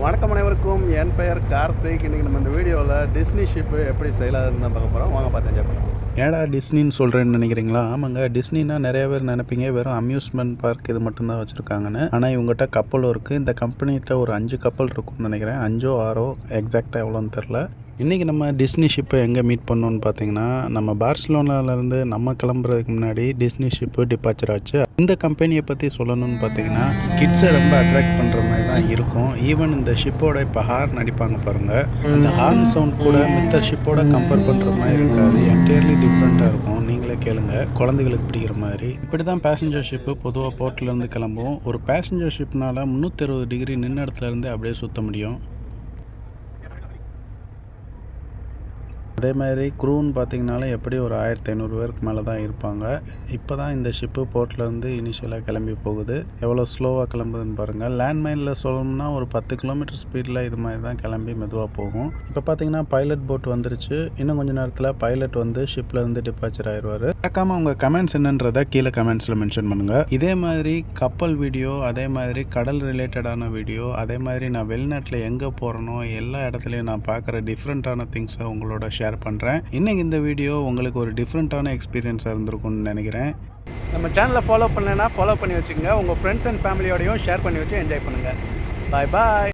வணக்கம் அனைவருக்கும். என் பெயர் கார்த்திக். இன்றைக்கி நம்ம இந்த வீடியோவில் டிஸ்னி ஷிப்பு எப்படி செய்யலாதுன்னு தான் பார்க்க போகிறோம் வாங்க பார்த்து என்ஜாய் பண்ணுவோம் ஏடா டிஸ்னின்னு சொல்கிறேன்னு நினைக்கிறீங்களா? ஆமாங்க. டிஸ்னினா நிறைய பேர் நினைப்பீங்க. வெறும் அம்யூஸ்மெண்ட் பார்க் இது மட்டும்தான் வச்சுருக்காங்கன்னு. ஆனால் இவங்ககிட்ட கப்பலும் இருக்குது இந்த கம்பெனிகிட்ட ஒரு அஞ்சு கப்பல் இருக்கும்னு நினைக்கிறேன். அஞ்சோ ஆறோ எக்ஸாக்டாக எவ்வளோன்னு தெரில. இன்றைக்கி நம்ம டிஸ்னி ஷிப்பை எங்கே மீட் பண்ணோன்னு பார்த்தீங்கன்னா நம்ம பார்சிலோனாலேருந்து நம்ம கிளம்புறதுக்கு முன்னாடி டிஸ்னி ஷிப்பு டிபாச்சர் ஆச்சு. இந்த கம்பெனியை பற்றி சொல்லணும்னு பார்த்தீங்கன்னா கிட்ஸை ரொம்ப அட்ராக்ட் பண்ணுற மாதிரி தான் இருக்கும். ஈவன் இந்த ஷிப்போட இப்போ ஹார்ன் அடிப்பாங்க பாருங்கள் அந்த ஹார்ன் சவுண்ட் கூட மித்த ஷிப்போட கம்பேர் பண்ணுற மாதிரி இருக்காது. என்டையர்லி டிஃப்ரெண்ட்டாக இருக்கும். நீங்களே கேளுங்க. குழந்தைகளுக்கு பிடிக்கிற மாதிரி. இப்படி தான் பேசஞ்சர் ஷிப்பு பொதுவாக போர்ட்லேருந்து கிளம்பும். ஒரு பேசஞ்சர் ஷிப்னால முந்நூற்றி அறுபது டிகிரி நின்ன இடத்துலேருந்து அப்படியே சுற்ற முடியும். அதே மாதிரி க்ரூன்னு பார்த்தீங்கனாலும் எப்படி ஒரு ஆயிரத்தி ஐநூறு பேருக்கு மேலே தான் இருப்பாங்க. இப்போ தான் இந்த ஷிப்பு போர்ட்லேருந்து இனிஷியலாக கிளம்பி போகுது. எவ்வளோ ஸ்லோவாக கிளம்புதுன்னு பாருங்கள் லேண்ட்மைனில் சொல்லணும்னா ஒரு பத்து கிலோமீட்டர் ஸ்பீடில் இது மாதிரி தான் கிளம்பி மெதுவாக போகும். இப்போ பார்த்தீங்கன்னா பைலட் போட் வந்துருச்சு. இன்னும் கொஞ்ச நேரத்தில் பைலட் வந்து ஷிப்பில் இருந்து டிபாச்சர் ஆயிடுவார். மறக்காமல் உங்கள் கமெண்ட்ஸ் என்னன்றதை கீழே கமெண்ட்ஸில் மென்ஷன் பண்ணுங்கள் இதே மாதிரி கப்பல் வீடியோ அதே மாதிரி கடல் ரிலேட்டடான வீடியோ அதே மாதிரி நான் வெளிநாட்டில் எங்கே போகிறனோ எல்லா இடத்துலையும் நான் பார்க்குற டிஃப்ரெண்ட்டான திங்ஸை உங்களோட ஷேர் பண்ணுறேன் இன்றைக்கி இந்த வீடியோ உங்களுக்கு ஒரு டிஃப்ரெண்ட்டான எக்ஸ்பீரியன்ஸாக இருந்திருக்கும்னு நினைக்கிறேன். நம்ம சேனலை ஃபாலோ பண்ணலைன்னா ஃபாலோ பண்ணி வச்சுக்கோங்க. உங்கள் ஃப்ரெண்ட்ஸ் அண்ட் ஃபேமிலியோடையும் ஷேர் பண்ணி வச்சு என்ஜாய் பண்ணுங்கள் பாய் பாய்